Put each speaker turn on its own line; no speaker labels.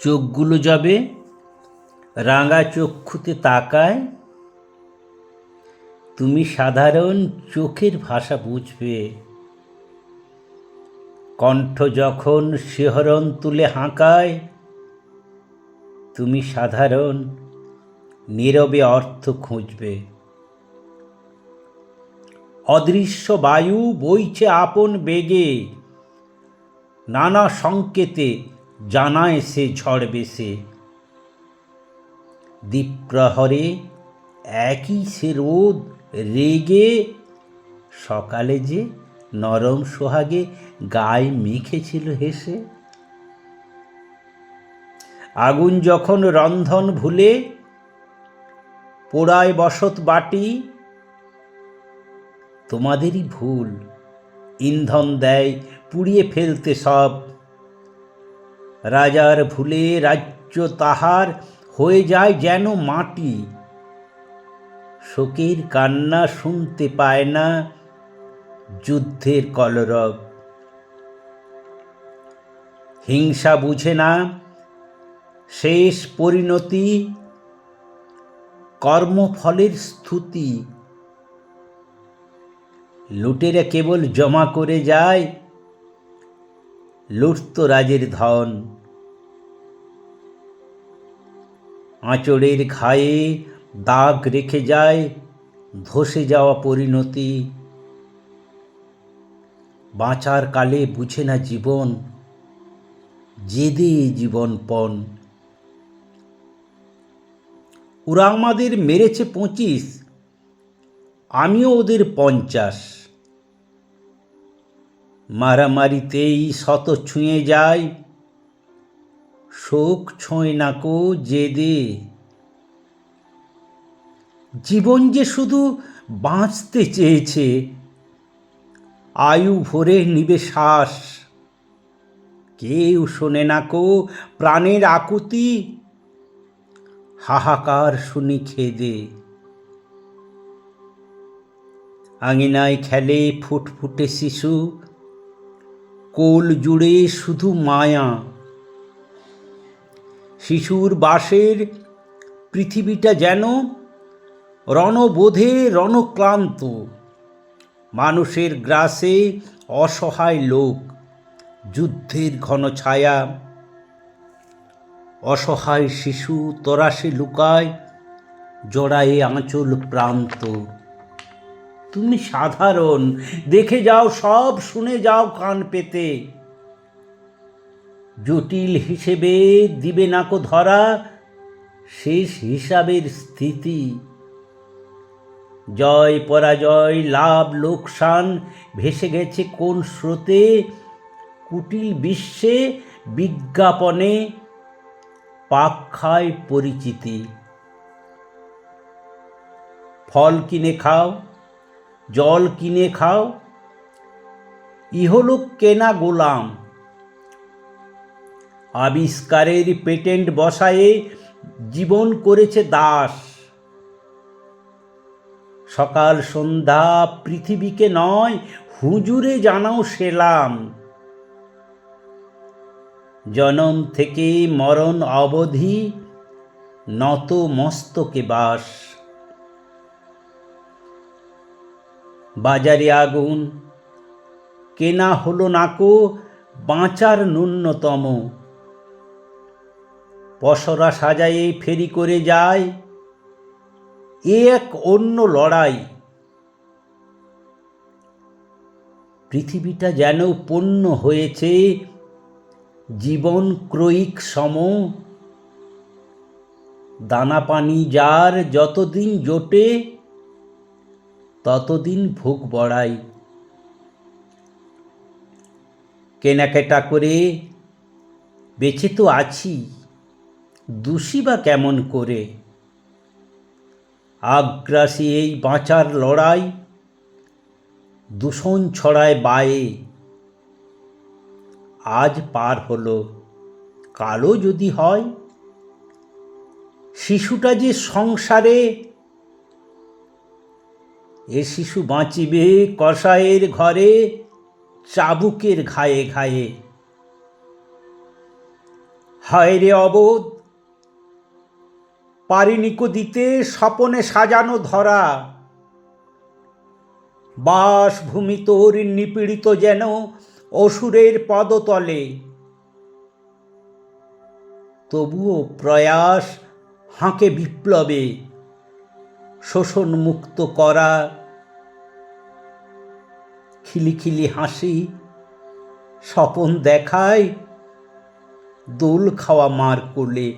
চোখগুলো যাবে, রাঙা চক্ষুতে তাকায়, তুমি সাধারণ চোখের ভাষা বুঝবে। কণ্ঠ যখন শিহরণ তুলে হাঁকায়, তুমি সাধারণ নীরবে অর্থ খুঁজবে। অদৃশ্য বায়ু বইছে আপন বেগে, নানা সংকেতে জানায় সে ঝড় বেশে। দ্বীপ্রহরে একই সে রোদ রেগে, সকালে যে নরম সোহাগে গায়ে মেখেছিল হেসে। আগুন যখন রন্ধন ভুলে পোড়ায় বসত বাটি, তোমাদেরই ভুল। ইন্ধন দেয় পুড়িয়ে ফেলতে সব রাজার ভুলে রাজ্য তাহার হয়ে যায় যেন মাটি। শোকের কান্না শুনতে পায় না যুদ্ধের কলরব। হিংসা বুঝে না শেষ পরিণতি কর্মফলের স্তুতি। লুটেরা কেবল জমা করে যায় লুটত রাজের ধন। আঁচড়ের ঘায়ে দাগ রেখে যায়, ধসে যাওয়া পরিণতি। বাঁচার কালে বুঝে না জীবন, জেদে জীবনপণ ওরা আমাদের মেরেছে পঁচিশ, আমিও ওদের পঞ্চাশ। মারামারিতেই শত ছুঁয়ে যায়। শোক ছোঁয় নাকো জেদে। জীবন যে শুধু বাঁচতে চেয়েছে, আয়ু ভরে নিবে শ্বাস। কেউ শোনে না কো প্রাণের আকুতি, হাহাকার শুনি খেদে। আঙিনায় খেলে ফুটফুটে শিশু কোল জুড়ে শুধু মায়া। শিশুর বাসের পৃথিবীটা যেন রণবোধে রণক্লান্ত। মানুষের গ্রাসে অসহায় লোক, যুদ্ধের ঘন ছায়া। অসহায় শিশু তরাসে লুকায়, জড়ায়ে আঁচল প্রান্ত। তুমি সাধারণ। দেখে যাও, সব শুনে যাও কান পেতে। জটিল হিসেবে দিবে নাকো ধরা, শেষ হিসাবের স্থিতি। জয় পরাজয়, লাভ, লোকসান, ভেসে গেছে কোন স্রোতে? কুটিল বিশ্বে, বিজ্ঞাপনে পাক খায় পরিচিতি। ফল কিনে খাও জল কিনে খাও। ইহলোক কেনা গোলাম। আবিষ্কারের পেটেন্ট বসায়ে জীবন করেছে দাস। সকাল সন্ধ্যা পৃথিবীকে নয়, হুজুরে জানাও সেলাম। জনম থেকে মরণ অবধি নত মস্তকে বাস। বাজারে আগুন। কেনা হলো নাকো বাঁচার ন্যূনতম। পসরা সাজায়ে ফেরি করে যায়। এ এক অন্য লড়াই। পৃথিবীটা যেন পণ্য হয়েছে। জীবন ক্রয়িক সম। দানা পানি যার যতদিন জোটে ততদিন ভোগ বড়াই। কেনাকাটা করে বেঁচে তো আছি, দোষী বা কেমন করে? আগ্রাসী এই বাঁচার লড়াই দূষণ ছড়ায় বায়ে। আজ পার হলো কালো যদি হয়, শিশুটা যে সংসারে এ শিশু বাঁচিবে কষায়ের ঘরে, চাবুকের ঘায়ে ঘায়ে। হায় রে অবোধ পারিনিকো দিতে স্বপনে সাজানো ধরা। বাসভূমি তোর নিপীড়িত যেন অসুরের পদতলে। তবুও প্রয়াস হাঁকে বিপ্লবে। শোষণ মুক্ত করা খিলিখিলি হাসি স্বপন দেখায় দোল খাওয়া মার কোলে